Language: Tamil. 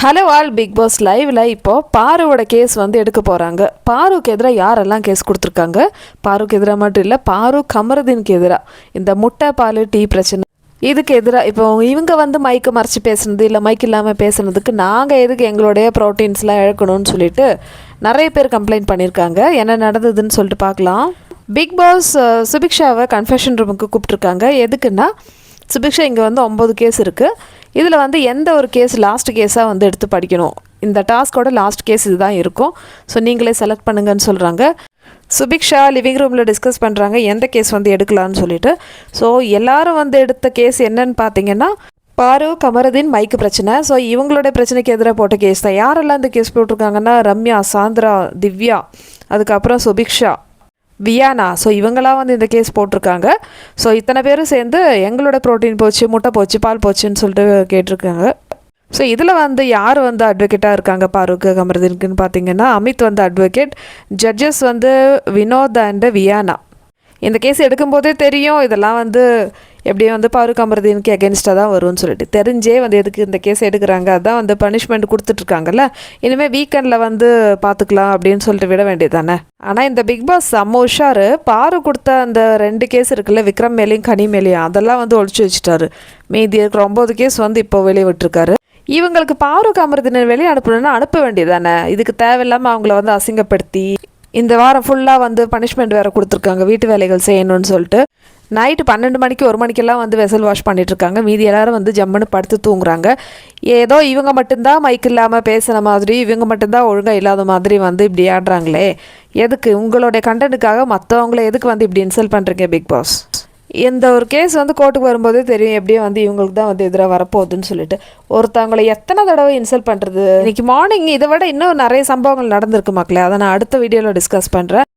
ஹலோ ஆல் பிக் பாஸ் லைவ்ல இப்போ பாருவோட கேஸ் வந்து எடுக்க போகிறாங்க பாருக்கு எதிராக யாரெல்லாம் கேஸ் கொடுத்துருக்காங்க? பாருக்கு எதிராக மட்டும் இல்லை பாரு கமருதீனுக்கு எதிராக இந்த முட்டை பால் டீ பிரச்சனை. இதுக்கு எதிராக இப்போ இவங்க வந்து மைக்கு மறைச்சி பேசுனது இல்லை மைக் இல்லாமல் பேசுனதுக்கு நாங்கள் எதுக்கு எங்களுடைய ப்ரோட்டீன்ஸ்லாம் இழக்கணும்னு சொல்லிட்டு நிறைய பேர் கம்ப்ளைண்ட் பண்ணியிருக்காங்க. என்ன நடந்ததுன்னு சொல்லிட்டு பார்க்கலாம். பிக் பாஸ் சுபிக்ஷாவை கன்ஃபெஷன் ரூமுக்கு கூப்பிட்ருக்காங்க எதுக்குன்னா சுபிக்ஷா இங்கே வந்து ஒம்பது கேஸ் இருக்குது இதில் வந்து எந்த ஒரு கேஸ் லாஸ்ட் கேஸாக வந்து எடுத்து படிக்கணும்? இந்த டாஸ்கோட லாஸ்ட் கேஸ் இதுதான் இருக்கும். ஸோ நீங்களே செலக்ட் பண்ணுங்கன்னு சொல்கிறாங்க சுபிக்ஷா லிவிங் ரூமில் டிஸ்கஸ் பண்ணுறாங்க எந்த கேஸ் வந்து எடுக்கலான்னு சொல்லிட்டு. ஸோ எல்லாரும் வந்து எடுத்த கேஸ் என்னன்னு பார்த்தீங்கன்னா பாரு கமரதீன் மைக்கு பிரச்சனை. ஸோ இவங்களோட பிரச்சனைக்கு எதிராக போட்ட கேஸ் தான். யாரெல்லாம் இந்த கேஸ் போட்டிருக்காங்கன்னா ரம்யா சாந்திரா திவ்யா அதுக்கப்புறம் சுபிக்ஷா. வியானா. ஸோ இவங்களாம் வந்து இந்த கேஸ் போட்டிருக்காங்க. ஸோ இத்தனை பேரும் சேர்ந்து எங்களோட ப்ரோட்டீன் போச்சு முட்டை போச்சு பால் போச்சுன்னு சொல்லிட்டு கேட்டிருக்காங்க. ஸோ இதில் வந்து யார் வந்து அட்வொகேட்டாக இருக்காங்க பாருக்கு கமருதீனுக்குன்னு பார்த்தீங்கன்னா அமித் வந்து அட்வொகேட் ஜட்ஜஸ் வந்து வினோத் அண்ட் வியானா. இந்த கேஸ் எடுக்கும்போதே தெரியும் இதெல்லாம் வந்து எப்படியும் வந்து பாருக்கு அமருதீனுக்கு எகென்ஸ்டாக தான் வரும்னு சொல்லிட்டு. தெரிஞ்சே வந்து எதுக்கு இந்த கேஸ் எடுக்கிறாங்க? அதான் வந்து பனிஷ்மெண்ட் கொடுத்துட்ருக்காங்கல்ல? இனிமேல் வீக்கெண்டில் வந்து பார்த்துக்கலாம் அப்படின்னு சொல்லிட்டு விட வேண்டியது தானே ஆனால் இந்த பிக் பாஸ் செம்ம உஷாரு பாரு கொடுத்த அந்த ரெண்டு கேஸ் இருக்குல்ல விக்ரம் மேலேயும் கனி மேலேயும் அதெல்லாம் வந்து ஒழிச்சு வச்சுட்டாரு. மீதி இருக்கிற ஒம்பது கேஸ் வந்து இப்போ வெளியே விட்டுருக்காரு. இவங்களுக்கு பாரு அமருதினை வெளியே அனுப்பணும்னா அனுப்ப வேண்டியதானே இதுக்கு தேவையில்லாமல் அவங்கள வந்து அசிங்கப்படுத்தி இந்த வாரம் ஃபுல்லாக வந்து பனிஷ்மெண்ட் வேறு கொடுத்துருக்காங்க வீட்டு வேலைகள் செய்யணும்னு சொல்லிட்டு. நைட்டு பன்னெண்டு மணிக்கு ஒரு மணிக்கெல்லாம் வந்து வெசல் வாஷ் பண்ணிகிட்ருக்காங்க இருக்காங்க மீதி எல்லாரும் வந்து ஜம்முன்னு படுத்து தூங்குறாங்க. ஏதோ இவங்க மட்டும்தான் மைக் இல்லாமல் பேசுன மாதிரி இவங்க மட்டும்தான் ஒழுங்காக இல்லாத மாதிரி வந்து இப்படி ஆடுறாங்களே. எதுக்கு? உங்களுடைய கண்டென்ட்டுக்காக மற்றவங்கள எதுக்கு வந்து இப்படி இன்சல்ட் பண்ணுறீங்க பிக் பாஸ் இந்த ஒரு கேஸ் வந்து கோர்ட்டுக்கு வரும்போதே தெரியும் எப்படியும் வந்து இவங்களுக்கு தான் வந்து எதிராக வரப்போகுதுன்னு சொல்லிட்டு. ஒருத்தவங்களை எத்தனை தடவை இன்சல்ட் பண்ணுறது இன்னைக்கு மார்னிங் இதை விட இன்னும் நிறைய சம்பவங்கள் நடந்திருக்கு மக்களே. அதை நான் அடுத்த வீடியோவில் டிஸ்கஸ் பண்ணுறேன்